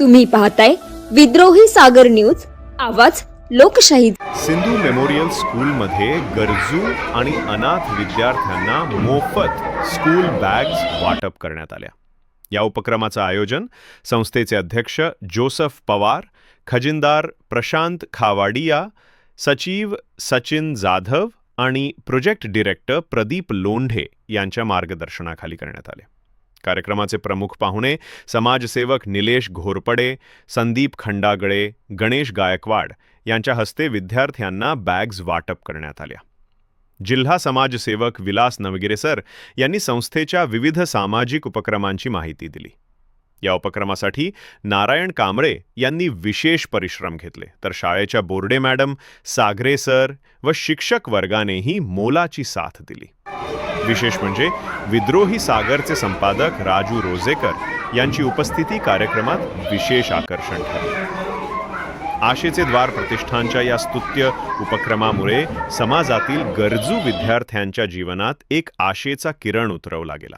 तुम्ही पाहताय विद्रोही सागर न्यूज. आवाज लोकशाही सिंधू मेमोरियल स्कूलमध्ये गरजू आणि अनाथ विद्यार्थ्यांना मोफत स्कूल बॅग्स वाटप करण्यात आल्या. या उपक्रमाचं आयोजन संस्थेचे अध्यक्ष जोसफ पवार खजिनदार प्रशांत खावाडिया सचिव सचिन जाधव आणि प्रोजेक्ट डिरेक्टर प्रदीप लोंढे यांच्या मार्गदर्शनाखाली करण्यात आले. कार्यक्रमाचे प्रमुख पाहुणे समाजसेवक निलेश घोरपडे संदीप खंडागळे गणेश गायकवाड यांच्या हस्ते विद्यार्थ्यांना बॅग्ज वाटप करण्यात आल्या. जिल्हा समाजसेवक विलास नवगिरे सर यांनी संस्थेच्या विविध सामाजिक उपक्रमांची माहिती दिली. या उपक्रमासाठी नारायण कांबळे यांनी विशेष परिश्रम घेतले. तर शाळेच्या बोर्डे मॅडम सागरे सर व शिक्षक वर्गानेही मोलाची साथ दिली. विशेष म्हणजे विद्रोही सागरचे संपादक राजू रोजेकर यांची उपस्थिती कार्यक्रमात विशेष आकर्षण ठरले. आशेचे द्वार प्रतिष्ठानच्या या स्तुत्य उपक्रमामुळे समाजातील गरजू विद्यार्थ्यांच्या जीवनात एक आशेचा किरण उतरवला गेला.